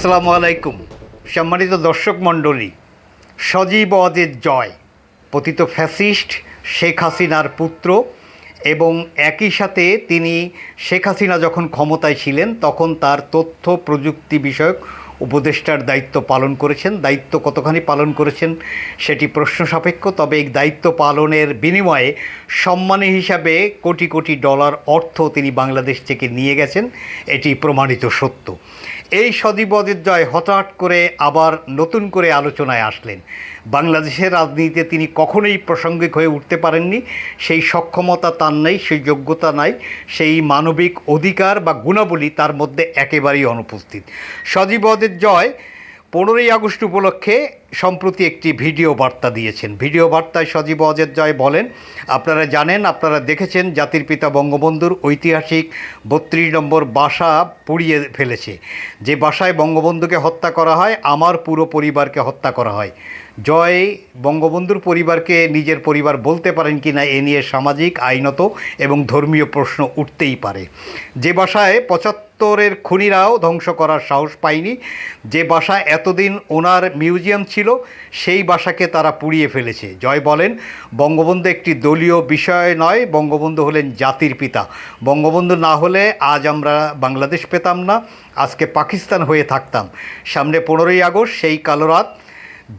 আসসালামু আলাইকুম সম্মানিত দর্শক মণ্ডলী, সজীব জয়, পতিত ফ্যাসিস্ট শেখ হাসিনার পুত্র এবং একই সাথে তিনি শেখ হাসিনা যখন ক্ষমতায় ছিলেন, তখন তার তথ্য প্রযুক্তি বিষয়ক উপদেষ্টার দায়িত্ব পালন করেছেন। দায়িত্ব কতখানি পালন করেছেন সেটি প্রশ্ন সাপেক্ষ, তবে এই দায়িত্ব পালনের বিনিময়ে সম্মানী হিসাবে কোটি কোটি ডলার অর্থ তিনি বাংলাদেশ থেকে নিয়ে গেছেন, এটি প্রমাণিত সত্য। এই সদীপদের জয় হঠাৎ করে আবার নতুন করে আলোচনায় আসলেন। বাংলাদেশের রাজনীতিতে তিনি কখনোই প্রাসঙ্গিক হয়ে উঠতে পারেননি। সেই সক্ষমতা তার নেই, সেই যোগ্যতা নাই, সেই মানবিক অধিকার বা গুণাবলী তার মধ্যে একেবারেই অনুপস্থিত। সজীবদের জয় পনেরোই আগস্ট উপলক্ষে সম্প্রতি একটি ভিডিও বার্তা দিয়েছেন। ভিডিও বার্তায় সজীব অজের জয় বলেন, আপনারা জানেন, আপনারা দেখেছেন, জাতির পিতা বঙ্গবন্ধুর ঐতিহাসিক বত্রিশ নম্বর বাসা পুড়িয়ে ফেলেছে। যে বাসায় বঙ্গবন্ধুকে হত্যা করা হয়, আমার পুরো পরিবারকে হত্যা করা হয়। জয় বঙ্গবন্ধুর পরিবারকে নিজের পরিবার বলতে পারেন কি না এ নিয়ে সামাজিক, আইনত এবং ধর্মীয় প্রশ্ন উঠতেই পারে। যে বাসায় পঁচাত্তরের খুনিরাও ধ্বংস করার সাহস পায়নি। যে বাসা এতদিন ওনার মিউজিয়াম ছিল, সেই বাসাকে তারা পুড়িয়ে ফেলেছে। জয় বলেন, বঙ্গবন্ধু একটি দলীয় বিষয় নয়, বঙ্গবন্ধু হলেন জাতির পিতা। বঙ্গবন্ধু না হলে আজ আমরা বাংলাদেশ পেতাম না, আজকে পাকিস্তান হয়ে থাকতাম। সামনে পনেরোই আগস্ট, সেই কালো রাত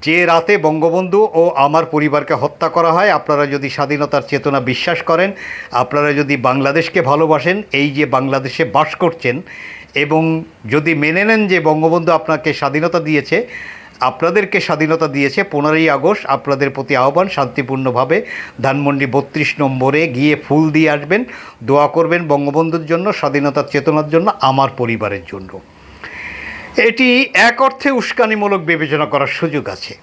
যে রাতে বঙ্গবন্ধু ও আমার পরিবারকে হত্যা করা হয়, আপনারা যদি স্বাধীনতার চেতনা বিশ্বাস করেন, আপনারা যদি বাংলাদেশকে ভালোবাসেন, এই যে বাংলাদেশে বাস করছেন, এবং যদি মেনে নেন যে বঙ্গবন্ধু আপনাকে স্বাধীনতা দিয়েছে, আপনাদেরকে স্বাধীনতা দিয়েছে, পনেরোই আগস্ট আপনাদের প্রতি আহ্বান, শান্তিপূর্ণভাবে ধানমন্ডি বত্রিশ নম্বরে গিয়ে ফুল দিয়ে আসবেন, দোয়া করবেন বঙ্গবন্ধুর জন্য, স্বাধীনতার চেতনার জন্য, আমার পরিবারের জন্য। এটি এক অর্থে উস্কানিমূলক বিবেচনা করার সুযোগ আছে।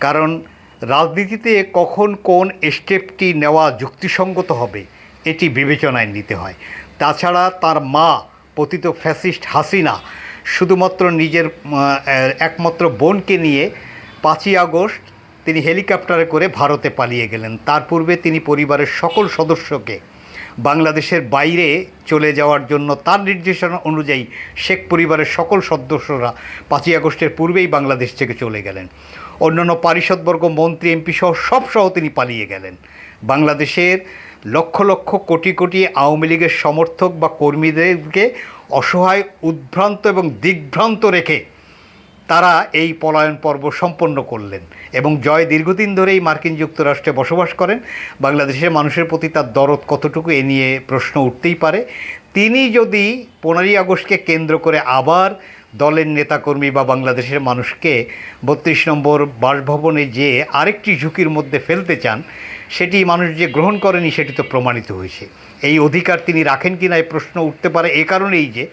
কারণ রাজনীতিতে কখন কোন স্টেপটি নেওয়া যুক্তিসঙ্গত হবে, এটি বিবেচনায় নিতে হয়। তাছাড়া তার মা, পতিত ফ্যাসিস্ট হাসিনা, শুধুমাত্র নিজের একমাত্র বোনকে নিয়ে পাঁচই আগস্ট তিনি হেলিকপ্টারে করে ভারতে পালিয়ে গেলেন। তার পূর্বে তিনি পরিবারের সকল সদস্যকে বাংলাদেশের বাইরে চলে যাওয়ার জন্য তার নির্দেশনা অনুযায়ী শেখ পরিবারের সকল সদস্যরা পাঁচই আগস্টের পূর্বেই বাংলাদেশ থেকে চলে গেলেন। অন্যান্য পারিষদবর্গ, মন্ত্রী, এমপি সহ সব সহ তিনি পালিয়ে গেলেন। বাংলাদেশের লক্ষ লক্ষ কোটি কোটি আওয়ামী লীগের সমর্থক বা কর্মীদেরকে অসহায়, উদ্ভ্রান্ত এবং দিগ্ভ্রান্ত রেখে তারা এই পলায়ন পর্ব সম্পন্ন করলেন এবং জয় দীর্ঘদিন ধরেই মার্কিন যুক্তরাষ্ট্রে বসবাস করেন। বাংলাদেশের মানুষের প্রতি তার দরদ কতটুকু এ নিয়ে প্রশ্ন উঠতেই পারে। তিনি যদি পনেরোই আগস্টকে কেন্দ্র করে আবার দলের নেতাকর্মী বা বাংলাদেশের মানুষকে বত্রিশ নম্বর বাসভবনে যে আরেকটি ঝুঁকির মধ্যে ফেলতে চান, সেটি মানুষ যে গ্রহণ করেনি সেটি তো প্রমাণিত হয়েছে। এই অধিকার তিনি রাখেন কি না এই প্রশ্ন উঠতে পারে এ কারণেই যে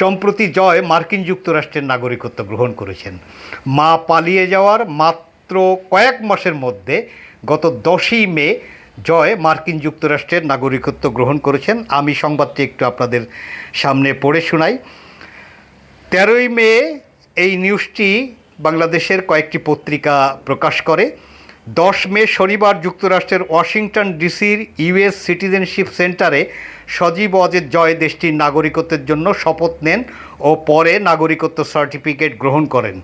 সম্প্রতি জয় মার্কিন যুক্তরাষ্ট্রের নাগরিকত্ব গ্রহণ করেছেন। মা পালিয়ে যাওয়ার মাত্র কয়েক মাসের মধ্যে গত দশই মে জয় মার্কিন যুক্তরাষ্ট্রের নাগরিকত্ব গ্রহণ করেছেন। আমি সংবাদটি একটু আপনাদের সামনে পড়ে শোনাই। তেরোই মে এই নিউজটি বাংলাদেশের কয়েকটি পত্রিকা প্রকাশ করে। দশ মে শনিবার যুক্তরাষ্ট্রের ওয়াশিংটন ডিসির ইউএস সিটিজেনশিপ সেন্টারে সজীব অজের জয় দেশটির নাগরিকত্বের জন্য শপথ নেন ও পরে নাগরিকত্ব সার্টিফিকেট গ্রহণ করেন।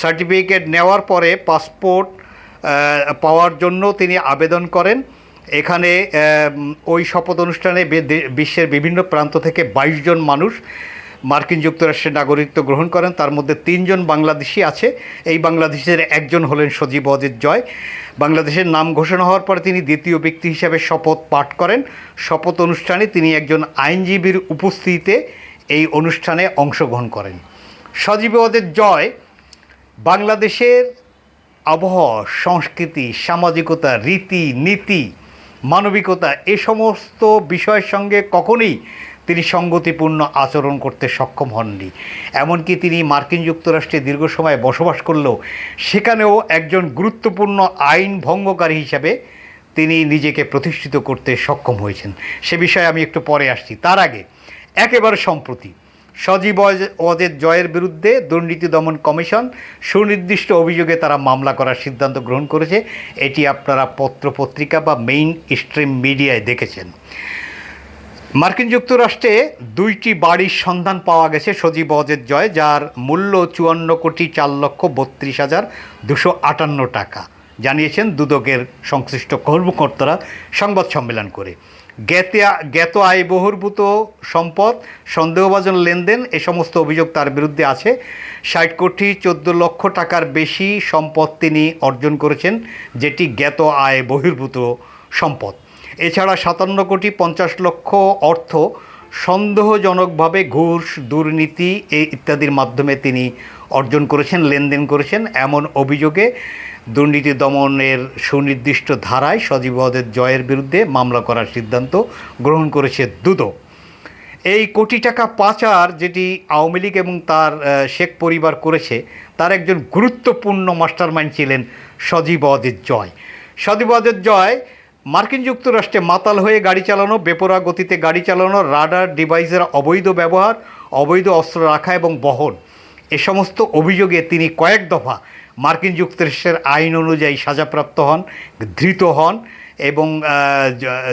সার্টিফিকেট নেওয়ার পরে পাসপোর্ট পাওয়ার জন্য তিনি আবেদন করেন। এখানে ওই শপথ অনুষ্ঠানে বিশ্বের বিভিন্ন প্রান্ত থেকে বাইশ জন মানুষ মার্কিন যুক্তরাষ্ট্রের নাগরিকত্ব গ্রহণ করেন। তার মধ্যে তিনজন বাংলাদেশি আছে। এই বাংলাদেশের একজন হলেন সজীব অজিত জয়। বাংলাদেশের নাম ঘোষণা হওয়ার পরে তিনি দ্বিতীয় ব্যক্তি হিসাবে শপথ পাঠ করেন। শপথ অনুষ্ঠানে তিনি একজন আইনজীবীর উপস্থিতিতে এই অনুষ্ঠানে অংশগ্রহণ করেন। সজীব অজিত জয়, বাংলাদেশের আবহাওয়া, সংস্কৃতি, সামাজিকতা, রীতি, নীতি, মানবিকতা, এ সমস্ত বিষয়ের সঙ্গে কখনোই তিনি সঙ্গতিপূর্ণ আচরণ করতে সক্ষম হননি। এমনকি তিনি মার্কিন যুক্তরাষ্ট্রে দীর্ঘ সময় বসবাস করলেও সেখানেও একজন গুরুত্বপূর্ণ আইন ভঙ্গকারী হিসাবে তিনি নিজেকে প্রতিষ্ঠিত করতে সক্ষম হয়েছেন। সে বিষয়ে আমি একটু পরে আসছি। তার আগে, একেবারে সম্প্রতি, সজীব অজের জয়ের বিরুদ্ধে দুর্নীতি দমন কমিশন সুনির্দিষ্ট অভিযোগে তারা মামলা করার সিদ্ধান্ত গ্রহণ করেছে। এটি আপনারা পত্র পত্রিকা বা মেইন স্ট্রিম মিডিয়ায় দেখেছেন। মার্কিন যুক্তরাষ্ট্রে দুইটি বাড়ির সন্ধান পাওয়া গেছে সজীব অজের জয়, যার মূল্য চুয়ান্ন কোটি চার লক্ষ বত্রিশ হাজার দুশো আটান্ন টাকা। জানিয়েছেন দুদকের সংশ্লিষ্ট কর্মকর্তারা সংবাদ সম্মেলন করে। জ্ঞাতে জ্ঞাত আয় বহির্ভূত সম্পদ, সন্দেহভাজন লেনদেন, এ সমস্ত অভিযোগ তার বিরুদ্ধে আছে। ষাট কোটি চোদ্দ লক্ষ টাকার বেশি সম্পদ তিনি অর্জন করেছেন, যেটি জ্ঞাত আয় বহির্ভূত সম্পদ। এছাড়া সাতান্ন কোটি পঞ্চাশ লক্ষ অর্থ সন্দেহজনকভাবে ঘুষ, দুর্নীতি এই ইত্যাদির মাধ্যমে তিনি অর্জন করেছেন, লেনদেন করেছেন। এমন অভিযোগে দুর্নীতি দমনের সুনির্দিষ্ট ধারায় সজীবদের জয়ের বিরুদ্ধে মামলা করার সিদ্ধান্ত গ্রহণ করেছে দুদক। এই কোটি টাকা পাচার যেটি আওয়ামী লীগ এবং তার শেখ পরিবার করেছে, তার একজন গুরুত্বপূর্ণ মাস্টারমাইন্ড ছিলেন সজীব জয়। সজীব জয় মার্কিন যুক্তরাষ্ট্রে মাতাল হয়ে গাড়ি চালানো বেপরা গতিতে গাড়ি চালানো, রাডার ডিভাইসের অবৈধ ব্যবহার, অবৈধ অস্ত্র রাখা এবং বহন। এ সমস্ত অভিযোগে তিনি কয়েক দফা মার্কিন যুক্তরাষ্ট্রের আইন অনুযায়ী সাজাপ্রাপ্ত হন, ধৃত হন এবং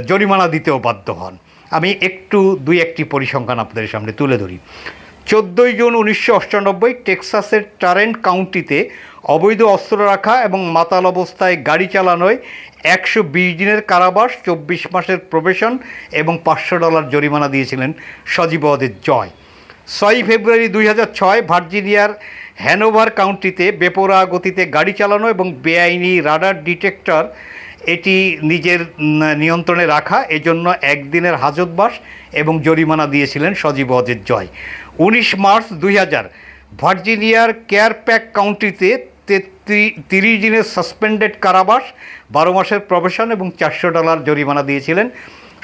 জরিমানা দিতেও বাধ্য হন। আমি একটু, দুই একটি পরিসংখ্যান আপনাদের সামনে তুলে ধরি। চোদ্দোই জুন উনিশশো অষ্টানব্বই টেক্সাসের টারেন্ট কাউন্টিতে অবৈধ অস্ত্র রাখা এবং মাতাল অবস্থায় গাড়ি চালানোয় একশো বিশ দিনের কারাবাস, চব্বিশ মাসের প্রবেশন এবং পাঁচশো ডলার জরিমানা দিয়েছিলেন সজীব সজীবদের জয়। ছয়ই ফেব্রুয়ারি দুই হাজার ছয় ভার্জিনিয়ার হ্যানোভার কাউন্টিতে বেপরোয়া গতিতে গাড়ি চালানো এবং বেআইনি রাডার ডিটেক্টর এটি নিজের নিয়ন্ত্রণে রাখা, এজন্য একদিনের হাজতবাস এবং জরিমানা দিয়েছিলেন সজীব অজের জয়। উনিশ মার্চ দুই হাজার ভার্জিনিয়ার কেয়ারপ্যাক কাউন্টিতে তিরিশ দিনের সাসপেন্ডেড কারাবাস, বারো মাসের প্রবেশন এবং চারশো ডলার জরিমানা দিয়েছিলেন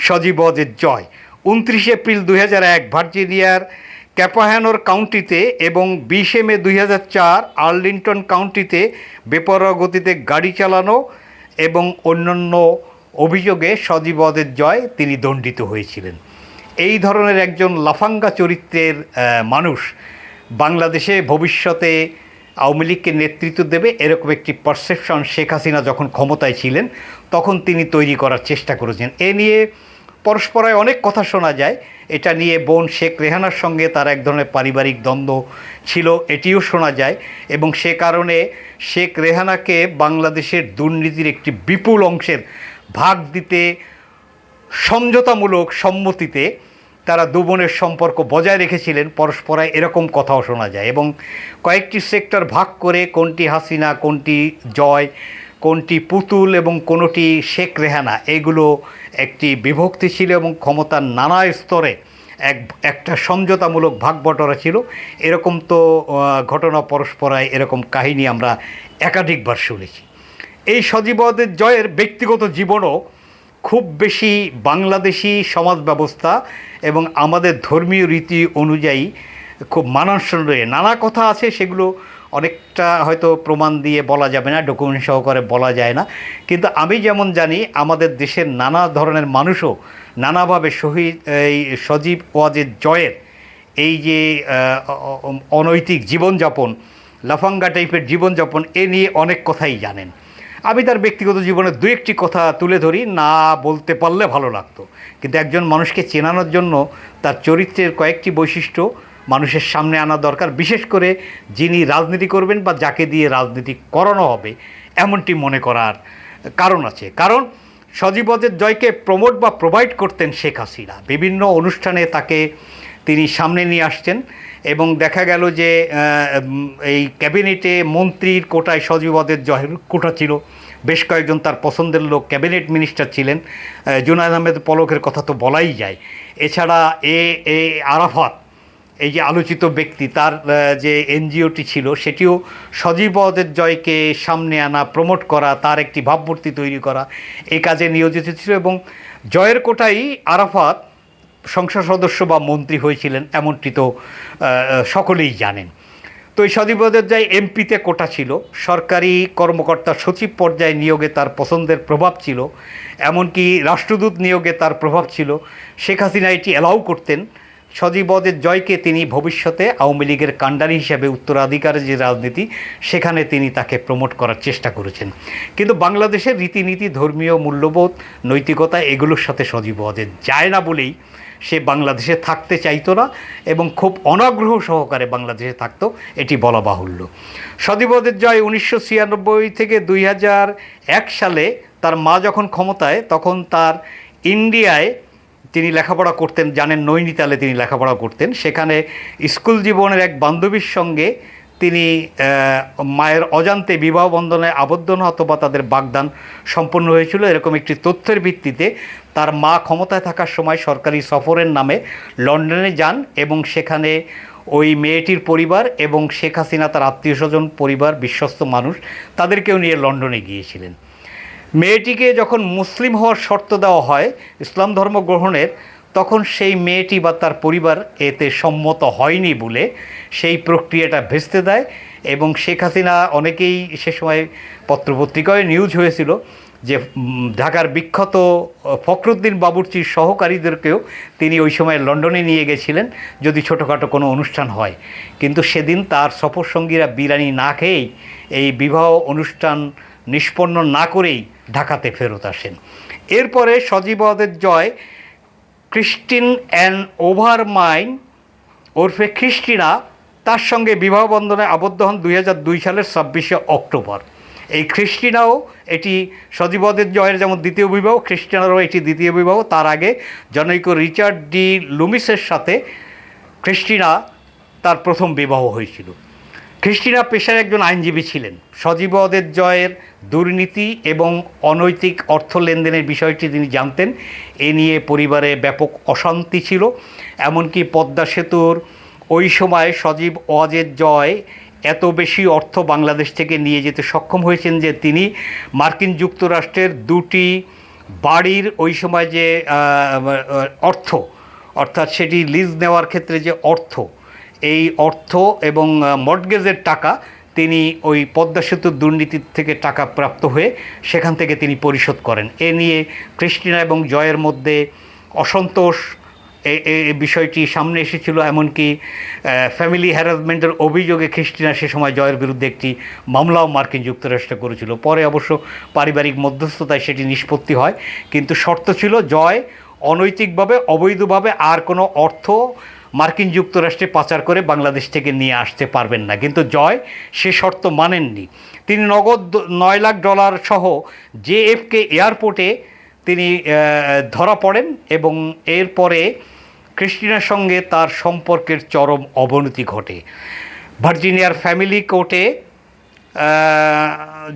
সজীব অজের জয়। উনত্রিশে এপ্রিল দুই হাজার এক, ভার্জিনিয়ার ক্যাপাহ্যানোর কাউন্টিতে এবং বিশে মে দুই হাজার চার, আর্লিংটন কাউন্টিতে বেপরোয়া গতিতে গাড়ি চালানো এবং অন্যান্য অভিযোগে সজীবদের জয় তিনি দণ্ডিত হয়েছিলেন। এই ধরনের একজন লাফাঙ্গা চরিত্রের মানুষ বাংলাদেশে ভবিষ্যতে আওয়ামী লীগকে নেতৃত্ব দেবে এরকম একটি পারসেপশন শেখ হাসিনা যখন ক্ষমতায় ছিলেন, তখন তিনি তৈরি করার চেষ্টা করেছেন। এ নিয়ে পরস্পরায় অনেক কথা শোনা যায়। এটা নিয়ে বোন শেখ রেহানার সঙ্গে তার এক ধরনের পারিবারিক দ্বন্দ্ব ছিল, এটিও শোনা যায় এবং সে কারণে শেখ রেহানাকে বাংলাদেশের দুর্নীতির একটি বিপুল অংশের ভাগ দিতে, সমঝোতামূলক সম্মতিতে তারা দু বোনের সম্পর্ক বজায় রেখেছিলেন, পরস্পরায় এরকম কথাও শোনা যায় এবং কয়েকটি সেক্টর ভাগ করে কোনটি হাসিনা, কোনটি জয়, কোনটি পুতুল এবং কোনোটি শেখ রেহানা, এগুলো একটি বিভক্তি ছিল এবং ক্ষমতার নানা স্তরে এক, একটা সমঝোতামূলক ভাগ বটরা ছিল। এরকম তো ঘটনা পরস্পরায় এরকম কাহিনী আমরা একাধিকবার শুনেছি। এই সজীবদের জয়ের ব্যক্তিগত জীবনও খুব বেশি বাংলাদেশি সমাজ ব্যবস্থা এবং আমাদের ধর্মীয় রীতি অনুযায়ী খুব মানানসই নানা কথা আছে সেগুলো অনেকটা হয়তো প্রমাণ দিয়ে বলা যাবে না ডকুমেন্ট সহকারে বলা যায় না কিন্তু আমি যেমন জানি আমাদের দেশের নানা ধরনের মানুষও নানাভাবে শহীদ এই সজীব ওয়াজের জয়ের এই যে অনৈতিক জীবনযাপন লাফাঙ্গা টাইপের জীবনযাপন এ নিয়ে অনেক কথাই জানেন আমি তার ব্যক্তিগত জীবনে দু একটি কথা তুলে ধরি, না বলতে পারলে ভালো লাগতো। কিন্তু একজন মানুষকে চেনানোর জন্য তার চরিত্রের কয়েকটি বৈশিষ্ট্য মানুষের সামনে আনা দরকার, বিশেষ করে যিনি রাজনীতি করবেন বা যাকে দিয়ে রাজনীতি করানো হবে, এমনটি মনে করার কারণ আছে। কারণ সজীবদের জয়কে প্রমোট বা প্রোভাইড করতেন শেখ হাসিনা। বিভিন্ন অনুষ্ঠানে তাকে তিনি সামনে নিয়ে আসছেন এবং দেখা গেল যে এই ক্যাবিনেটে মন্ত্রীর কোটায় সজীবদের জয়ের কোটা ছিল। বেশ কয়েকজন তার পছন্দের লোক ক্যাবিনেট মিনিস্টার ছিলেন। জুনায়দ আহমেদ পলকের কথা তো বলাই যায়। এছাড়া এ এ আরাফাত, এই যে আলোচিত ব্যক্তি, তার যে এনজিওটি ছিল, সেটিও সজীবদের জয়কে সামনে আনা, প্রমোট করা, তার একটি ভাবমূর্তি তৈরি করা এই কাজে নিয়োজিত ছিল এবং জয়ের কোটাই আরাফাত সংসদ সদস্য বা মন্ত্রী হয়েছিলেন, এমনটি তো সকলেই জানেন। তো এই জয় এমপিতে কোটা ছিল, সরকারি কর্মকর্তা সচিব পর্যায়ে নিয়োগে তার পছন্দের প্রভাব ছিল, এমনকি রাষ্ট্রদূত নিয়োগে তার প্রভাব ছিল, শেখ হাসিনা এটি অ্যালাউ করতেন। সজীবদের জয়কে তিনি ভবিষ্যতে আওয়ামী লীগের কাণ্ডারি হিসেবে উত্তরাধিকারের যে রাজনীতি, সেখানে তিনি তাকে প্রমোট করার চেষ্টা করেছেন। কিন্তু বাংলাদেশের রীতিনীতি, ধর্মীয় মূল্যবোধ, নৈতিকতা, এগুলোর সাথে সজীবদের যায় না বলেই সে বাংলাদেশে থাকতে চাইতো না এবং খুব অনাগ্রহ সহকারে বাংলাদেশে থাকতো, এটি বলা বাহুল্য। সদীবদের জয় উনিশশো ছিয়ানব্বই থেকে দুই হাজার এক সালে তার মা যখন ক্ষমতায়, তখন তার ইন্ডিয়ায় তিনি লেখাপড়া করতেন, জানেন নৈনিতালে তিনি লেখাপড়া করতেন। সেখানে স্কুল জীবনের এক বান্ধবীর সঙ্গে তিনি মায়ের অজান্তে বিবাহ বন্ধনে আবদ্ধ অথবা তাদের বাগদান সম্পন্ন হয়েছিল। এরকম একটি তথ্যের ভিত্তিতে তার মা ক্ষমতায় থাকার সময় সরকারি সফরের নামে লন্ডনে যান এবং সেখানে ওই মেয়েটির পরিবার এবং শেখ হাসিনা তার আত্মীয় স্বজন পরিবার, বিশ্বস্ত মানুষ তাদেরকেও নিয়ে লন্ডনে গিয়েছিলেন। মেয়েটিকে যখন মুসলিম হওয়ার শর্ত দেওয়া হয়, ইসলাম ধর্ম গ্রহণের তখন সেই মেয়েটি বা তার পরিবার এতে সম্মত হয়নি বলে সেই প্রক্রিয়াটা ভেস্তে দেয় এবং শেখ হাসিনা অনেকেই সে সময় পত্রপত্রিকায় নিউজ হয়েছিল যে ঢাকার বিখ্যাত ফখরুদ্দিন বাবুর্চির সহকারীদেরকেও তিনি ওই সময় লন্ডনে নিয়ে গেছিলেন যদি ছোটোখাটো কোনো অনুষ্ঠান হয়। কিন্তু সেদিন তার সফরসঙ্গীরা বিরানি না খেয়েই এই বিবাহ অনুষ্ঠান নিষ্পন্ন না করেই ঢাকাতে ফেরত আসেন। এরপরে সজীবদের Joy Christine and over mine ওরফে খ্রিস্টিনা তার সঙ্গে বিবাহ বন্ধনে আবদ্ধ হন দুই সালের ছাব্বিশে অক্টোবর। এই খ্রিস্টিনাও এটি সজীবদের জয়ের যেমন দ্বিতীয় বিবাহ, খ্রিস্টিনারও এটি দ্বিতীয় বিবাহ। তার আগে জনৈক রিচার্ড ডি লুমিসের সাথে খ্রিস্টিনা তার প্রথম বিবাহ হয়েছিল। খ্রিস্টিনা পেশায় একজন আইনজীবী ছিলেন। সজীবদের জয়ের দুর্নীতি এবং অনৈতিক অর্থ লেনদেনের বিষয়টি তিনি জানতেন। এ নিয়ে পরিবারে ব্যাপক অশান্তি ছিল। এমনকি পদ্মা সেতুর ওই সময় সজীব ওয়াজের জয় এত বেশি অর্থ বাংলাদেশ থেকে নিয়ে যেতে সক্ষম হয়েছেন যে তিনি মার্কিন যুক্তরাষ্ট্রের দুটি বাড়ির ওই সময় যে অর্থ, অর্থাৎ সেটি লিজ নেওয়ার ক্ষেত্রে যে অর্থ এই অর্থ এবং মর্টগেজের টাকা তিনি ওই পদ্মা সেতুর দুর্নীতির থেকে টাকা প্রাপ্ত হয়ে সেখান থেকে তিনি পরিশোধ করেন। এ নিয়ে ক্রিস্টিনা এবং জয়ের মধ্যে অসন্তোষ, এ বিষয়টি সামনে এসেছিল। এমনকি ফ্যামিলি হ্যারাসমেন্টের অভিযোগে খ্রিস্টিনা সে সময় জয়ের বিরুদ্ধে একটি মামলাও মার্কিন যুক্তরাষ্ট্র করেছিল। পরে অবশ্য পারিবারিক মধ্যস্থতায় সেটি নিষ্পত্তি হয়। কিন্তু শর্ত ছিল, জয় অনৈতিকভাবে, অবৈধভাবে আর কোনো অর্থ মার্কিন যুক্তরাষ্ট্রে পাচার করে বাংলাদেশ থেকে নিয়ে আসতে পারবেন না। কিন্তু জয় সে শর্ত মানেননি। তিনি নগদ নয় লাখ ডলার সহ জেএফকে এয়ারপোর্টে তিনি ধরা পড়েন এবং এরপরে ক্রিস্টিনার সঙ্গে তার সম্পর্কের চরম অবনতি ঘটে। ভার্জিনিয়ার ফ্যামিলি কোর্টে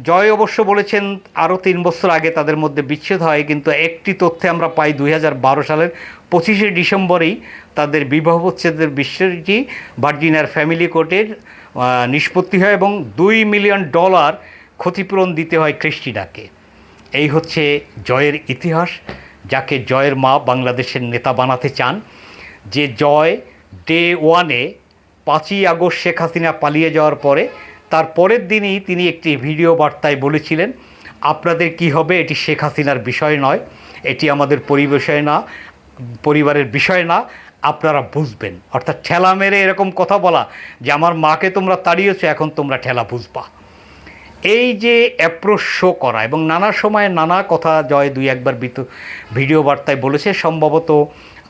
জয় অবশ্য বলেছেন আরও তিন বছর আগে তাদের মধ্যে বিচ্ছেদ হয়, কিন্তু একটি তথ্যে আমরা পাই দুই হাজার বারো সালের পঁচিশে ডিসেম্বরেই তাদের বিবাহচ্ছেদের বিষয়টি ভার্জিনিয়ার ফ্যামিলি কোর্টের নিষ্পত্তি হয় এবং দুই মিলিয়ন ডলার ক্ষতিপূরণ দিতে হয় ক্রিস্টিনাকে এই হচ্ছে জয়ের ইতিহাস, যাকে জয়ের মা বাংলাদেশের নেতা বানাতে চান। যে জয় ডে ওয়ানে পাঁচই আগস্ট শেখ হাসিনা পালিয়ে যাওয়ার পরে তার পরের দিনই তিনি একটি ভিডিও বার্তায় বলেছিলেন, আপনাদের কি হবে? এটি শেখ হাসিনার বিষয় নয়। এটি আমাদের পরিবেশয় না, পরিবারের বিষয় না। আপনারা বুঝবেন। অর্থাৎ ঠেলা মেরে এরকম কথা বলা যে, আমার মাকে তোমরা তাড়িয়েছো, এখন তোমরা ঠেলা বুঝবা। এই যে অ্যাপ্রোচ শো করা এবং নানা সময় নানা কথা জয় দুই একবার ভিডিও বার্তায় বলেছে, সম্ভবত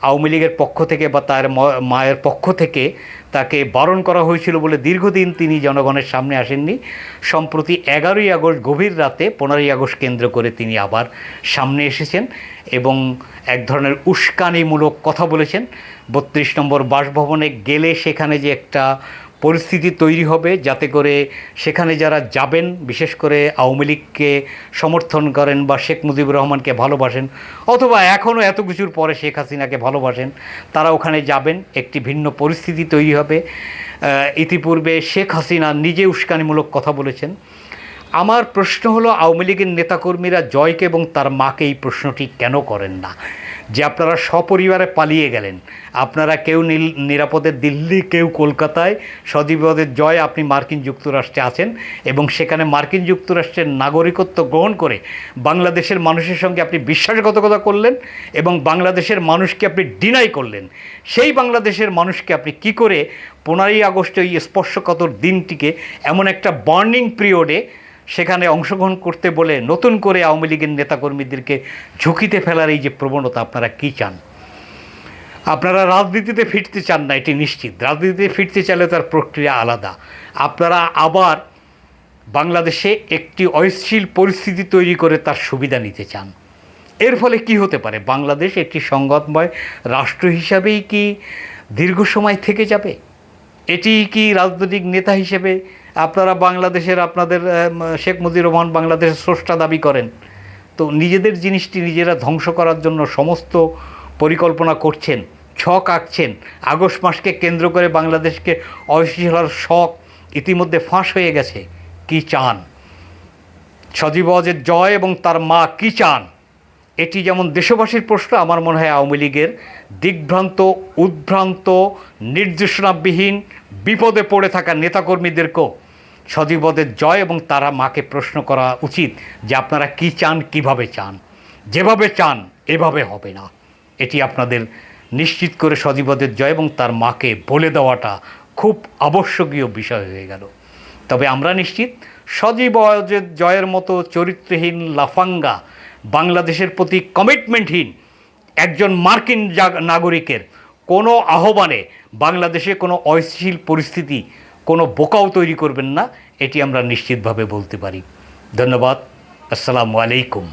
আওয়ামী লীগের পক্ষ থেকে বা তার মায়ের পক্ষ থেকে তাকে বারণ করা হয়েছিল বলে দীর্ঘদিন তিনি জনগণের সামনে আসেননি। সম্প্রতি এগারোই আগস্ট গভীর রাতে পনেরোই আগস্ট কেন্দ্র করে তিনি আবার সামনে এসেছেন এবং এক ধরনের উস্কানিমূলক কথা বলেছেন। বত্রিশ নম্বর বাসভবনে গেলে সেখানে যে একটা পরিস্থিতি তৈরি হবে যাতে করে সেখানে যারা যাবেন, বিশেষ করে আওয়ামী লীগকে সমর্থন করেন বা শেখ মুজিবুর রহমানকে ভালোবাসেন অথবা এখনও এত কিছুর পরে শেখ হাসিনাকে ভালোবাসেন, তারা ওখানে যাবেন, একটি ভিন্ন পরিস্থিতি তৈরি হবে। ইতিপূর্বে শেখ হাসিনা নিজে উস্কানিমূলক কথা বলেছেন। আমার প্রশ্ন হলো, আওয়ামী লীগের নেতাকর্মীরা জয়কে এবং তার মাকে এই প্রশ্নটি কেন করেন না? যে আপনারা সপরিবারে পালিয়ে গেলেন। আপনারা কেউ নিরাপদে দিল্লি, কেউ কলকাতায়, সজীবদের জয় আপনি মার্কিন যুক্তরাষ্ট্রে আছেন এবং সেখানে মার্কিন যুক্তরাষ্ট্রের নাগরিকত্ব গ্রহণ করে বাংলাদেশের মানুষের সঙ্গে আপনি বিশ্বাসঘাতকতা করলেন এবং বাংলাদেশের মানুষকে আপনি ডিনাই করলেন। সেই বাংলাদেশের মানুষকে আপনি কি করে পনেরোই আগস্ট ওই স্পর্শকাতর দিনটিকে এমন একটা বার্নিং পিরিয়ডে সেখানে অংশগ্রহণ করতে বলে নতুন করে আওয়ামী লীগের নেতাকর্মীদেরকে ঝুঁকিতে ফেলার এই যে প্রবণতা, আপনারা কী চান? আপনারা রাজনীতিতে ফিরতে চান না, এটি নিশ্চিত। রাজনীতিতে ফিরতে চাইলে তার প্রক্রিয়া আলাদা। আপনারা আবার বাংলাদেশে একটি অস্থির পরিস্থিতি তৈরি করে তার সুবিধা নিতে চান। এর ফলে কি হতে পারে? বাংলাদেশ একটি সংঘাতময় রাষ্ট্র হিসাবেই কি দীর্ঘ সময় থেকে যাবে? এটি কি রাজনৈতিক নেতা হিসেবে আপনারা বাংলাদেশের আপনাদের শেখ মুজিবুর রহমান বাংলাদেশের স্রষ্টা দাবি করেন। তো নিজেদের জিনিসটি নিজেরা ধ্বংস করার জন্য সমস্ত পরিকল্পনা করছেন, ছক আঁকছেন। আগস্ট মাসকে কেন্দ্র করে বাংলাদেশকে অস্থির শখ ইতিমধ্যে ফাঁস হয়ে গেছে। কি চান? সজীব অজের জয় এবং তার মা কি চান? এটি যেমন দেশবাসীর প্রশ্ন, আমার মনে হয় আওয়ামী লীগের দিগ্ভ্রান্ত, উদ্ভ্রান্ত, নির্দেশনাবিহীন, বিপদে পড়ে থাকা নেতাকর্মীদেরকেও সজীবদের জয় এবং তারা মাকে প্রশ্ন করা উচিত যে আপনারা কি চান, কীভাবে চান? যেভাবে চান, এভাবে হবে না। এটি আপনাদের নিশ্চিত করে সজীবদের জয় এবং তার মাকে বলে দেওয়াটা খুব আবশ্যকীয় বিষয় হয়ে গেল। তবে আমরা নিশ্চিত সজীব জয়ের মতো চরিত্রহীন লাফাঙ্গা বাংলাদেশের প্রতি কমিটমেন্টহীন একজন মার্কিন নাগরিকের কোনো আহ্বানে বাংলাদেশে কোনো অস্থিতিশীল পরিস্থিতি কোনো বোকাও তৈরি করবেন না এটি আমরা নিশ্চিতভাবে বলতে পারি। ধন্যবাদ। আসসালামু আলাইকুম।